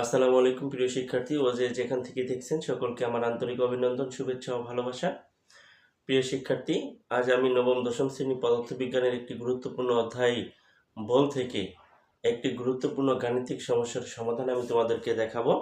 আসসালামু আলাইকুম, প্রিয় শিক্ষার্থী। ও যে যেখান থেকে দেখছেন, সকলকে আমার আন্তরিক অভিনন্দন, শুভেচ্ছা ও ভালোবাসা। প্রিয় শিক্ষার্থী, আজ আমি নবম, দশম শ্রেণি পদার্থবিজ্ঞানের একটি গুরুত্বপূর্ণ অধ্যায় বল থেকে একটি গুরুত্বপূর্ণ গাণিতিক সমস্যার সমাধান আমি তোমাদেরকে দেখাবো।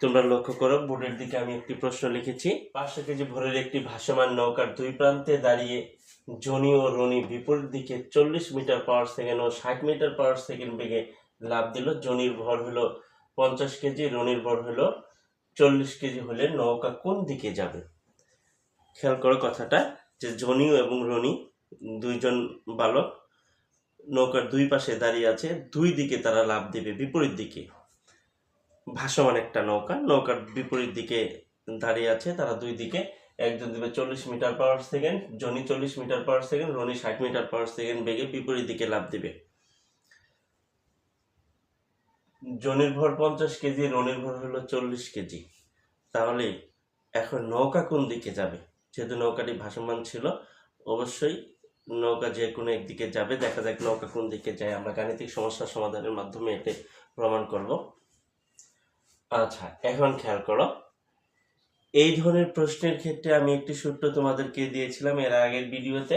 তোমরা লক্ষ্য করো, বোর্ডের দিকে আমি একটি প্রশ্ন লিখেছি। পাঁচশো কেজি ভরের একটি ভাসমান নৌকার দুই প্রান্তে দাঁড়িয়ে জনি ও রনি বিপরীত দিকে চল্লিশ মিটার পাওয়ার সেকেন্ড ও ষাট মিটার পাওয়ার সেকেন্ড বেগে লাভ দিল। জনির ভর হলো পঞ্চাশ কেজি রনির ভর হলো চল্লিশ কেজি হলে নৌকা কোন দিকে যাবে? খেয়াল করো কথাটা যে জনিও এবং রনি দুইজন বালক, নৌকার দুই পাশে দাঁড়িয়ে আছে, দুই দিকে তারা লাভ দেবে বিপরীত দিকে। ভাসমান একটা নৌকা, নৌকার বিপরীত দিকে দাঁড়িয়ে আছে, তারা দুই দিকে। একজন দেবে চল্লিশ মিটার পাওয়ার সেকেন্ড জনি চল্লিশ মিটার পাওয়ার সেকেন্ড রনি ষাট মিটার পাওয়ার সেকেন্ড বেগে বিপরীত দিকে লাভ দেবে। জনির ভর পঞ্চাশ কেজি রনির ভর হলো চল্লিশ কেজি। তাহলে এখন নৌকা কোন দিকে যাবে? যেহেতু নৌকাটি ভাসমান ছিল, অবশ্যই নৌকা যে কোনো একদিকে যাবে। দেখা যাক নৌকা কোন দিকে যায়। আমরা গাণিতিক সমস্যার সমাধানের মাধ্যমে এটি প্রমাণ করব। আচ্ছা এখন খেয়াল করো। এই ধরনের প্রশ্নের ক্ষেত্রে আমি একটি সূত্র তোমাদেরকে দিয়েছিলাম এর আগের ভিডিওতে,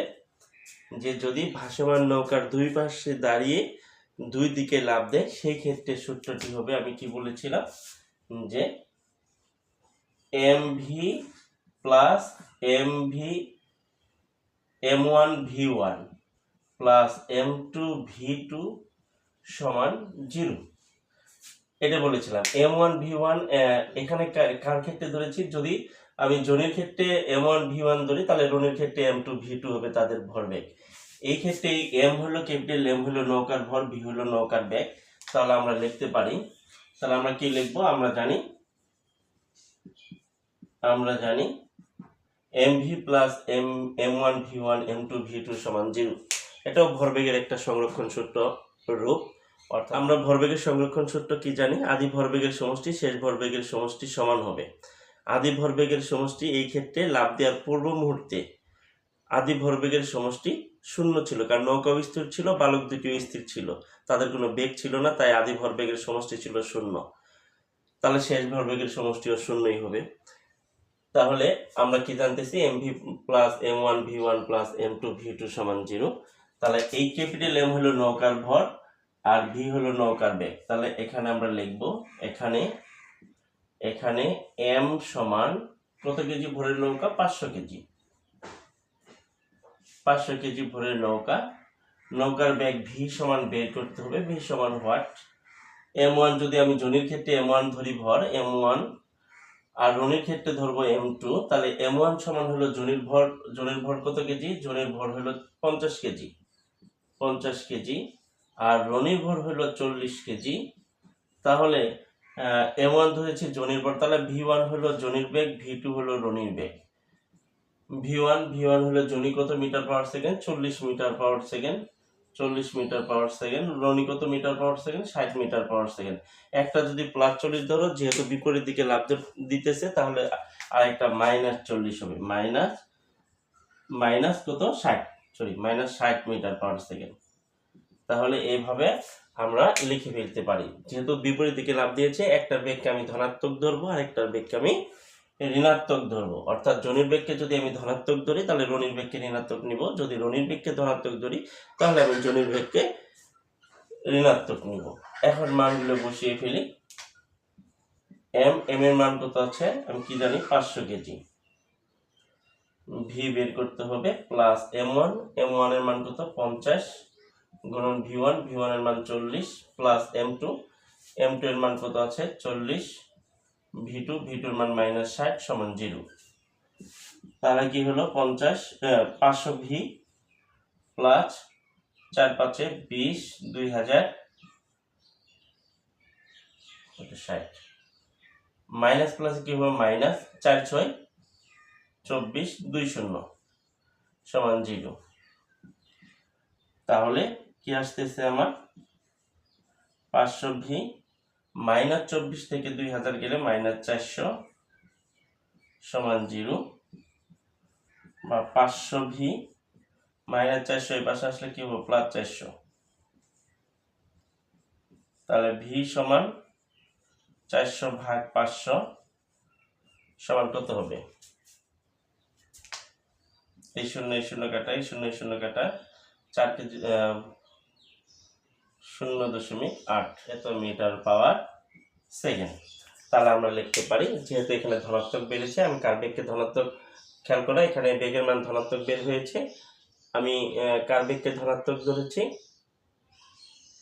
যে যদি ভাসমান নৌকার দুই পাশে দাঁড়িয়ে দুই দিকে লাভ দেয়, সেই ক্ষেত্রে সূত্রটি হবে, আমি কি বলেছিলাম? যে m v plus m v, m one v one plus m two v two সমান জিরো। এটা বলেছিলাম, এম ওয়ান ভি ওয়ান এখানে কার- ক্ষেত্রে ধরেছি? যদি আমি জনের ক্ষেত্রে এম ওয়ান ভি ওয়ান ধরি, তাহলে রনের ক্ষেত্রে এম টু ভি টু হবে তাদের ভরবেগ। এই ক্ষেত্রে এই এম হলো ক্যাপিটাল এম হলো নৌকার ভর ভি হলো নৌকার ব্যাগ। তাহলে আমরা লিখতে পারি, তাহলে আমরা কি লিখব? আমরা জানি আমরা জানি m v plus m m one v one m two v two সমান জিরো এটাও ভরবেগের একটা সংরক্ষণ সূত্র রূপ। অর্থাৎ আমরা ভরবেগের সংরক্ষণ সূত্র কি জানি? আদি ভরবেগের সমষ্টি, শেষ ভরবেগের সমষ্টি সমান হবে। আদি ভরবেগের সমষ্টি এই ক্ষেত্রে লাভ দেওয়ার পূর্ব মুহূর্তে আদি ভরবেগের সমষ্টি শূন্য ছিল, কারণ নৌকা স্থির ছিল, বালক দুটিও স্থির ছিল। তাদের কোনো বেগ ছিল না, তাই আদি ভরবেগের সমষ্টি ছিল শূন্য। তাহলে শেষ ভরবেগের সমষ্টিও শূন্যই হবে। তাহলে আমরা কি জানতেছি? M v plus m one v one plus m two v two সমান জিরো তাহলে এই ক্যাপিটাল এম হলো নৌকার ভর, আর ভি হলো নৌকার বেগ। তাহলে এখানে আমরা লিখব, এখানে এখানে এম সমান কত কেজি ভরের নৌকা? পাঁচশো কেজি। পাঁচশো কেজি ভরের নৌকা। নৌকার ব্যাগ ভি সমান বের করতে হবে, ভি সমান হোয়াট? এম ওয়ান যদি আমি জনির ক্ষেত্রে এম ওয়ান ধরি ভর, এম ওয়ান আর রনির ক্ষেত্রে ধরবো এম টু, তাহলে এম ওয়ান সমান হলো জনির ভর জনির ভর কত কেজি? জনির ভর হলো পঞ্চাশ কেজি। পঞ্চাশ কেজি। আর রনির ভর হলো চল্লিশ কেজি। তাহলে এম ওয়ান ধরেছি জনির ভর, তাহলে ভি ওয়ান হলো জনির ব্যাগ, ভি টু হলো রনির বেগ ভি ওয়ান ভি ওয়ান হলো জনি কত মিটার পাওয়ার সেকেন্ড? চল্লিশ মিটার পাওয়ার সেকেন্ড। চল্লিশ মিটার পাওয়ার সেকেন্ড। রনি কত মিটার পাওয়ার সেকেন্ড? ষাট মিটার পাওয়ার সেকেন্ড। একটা যদি প্লাস চল্লিশ ধরো, যেহেতু বিপরীত দিকে লাভ দিতেছে, তাহলে আরেকটা মাইনাস চল্লিশ হবে। মাইনাস মাইনাস কত? ষাট। সরি মাইনাস ষাট মিটার পাওয়ার সেকেন্ড। তাহলে এইভাবে আমরা লিখে ফেলতে পারি। যেহেতু বিপরীত দিকে লাভ দিয়েছে, একটার বেগকে আমি ধনাত্মক ধরবো আর একটার বেগকে আমি ঋণাত্মক ধরবো অর্থাৎ জনির বেগকে যদি আমি ধনাত্মক ধরি, তাহলে রনির বেগকে ঋণাত্মক নিব। যদি রনির বেগকে ধনাত্মক ধরি, তাহলে আমি জনির বেগকে ঋণাত্মক নিব। এখন মানগুলো বসিয়ে ফেলি। এম এম এর মান কত আছে? আমি কি জানি? পাঁচশো কেজি। ভি বের করতে হবে প্লাস এম ওয়ান এম ওয়ানের মান কত? পঞ্চাশ গুণন ভি ওয়ান। ভি ওয়ানের মান চল্লিশ plus m two m two এর মান কত আছে? চল্লিশ। ভি টু ভি টুর মান মাইনাস ষাট সমান জিরো তাহলে কি হলো? পঞ্চাশ পাঁচশো ভি প্লাস চার পাঁচে বিশ, দুই হাজার ষাট। মাইনাস প্লাস কি হবে মাইনাস চার ছয়, চব্বিশ, দুই শূন্য সমান জিরো তাহলে কি আসতেছে আমার? পাঁচশো ভি মাইনাস চব্বিশ থেকে দুই হাজার গেলে মাইনাস চারশো সমান জিরো। বা পাঁচশো ভি মাইনাস চারশো, এই পাশে আসলে কি হবে? প্লাস চারশো। তাহলে ভি সমান চারশো ভাগ পাঁচশো সমান কত হবে? এই শূন্য এই শূন্য কাটা, এই শূন্য এই শূন্য কাটা চার শূন্য দশমিক আট এত মিটার পাওয়ার সেকেন্ড। তাহলে আমরা লিখতে পারি যেহেতু এখানে ধনাত্মক বেড়েছে আমি কার বেগকে ধনাত্মক খেয়াল করা এখানে বেগের মান ধনাত্মক বের হয়েছে। আমি আহ, কার বেগকে ধনাত্মক ধরেছি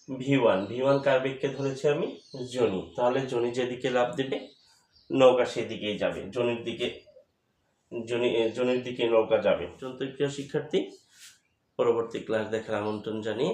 ভি ওয়ান ভি ওয়ান কার বেগকে ধরেছি আমি জনি। তাহলে জনি যেদিকে লাভ দেবে নৌকা সেদিকেই যাবে। জনির দিকে জনি জনির দিকে নৌকা যাবে। চলতে প্রিয় শিক্ষার্থী পরবর্তী ক্লাস দেখার আমন্ত্রণ জানিয়ে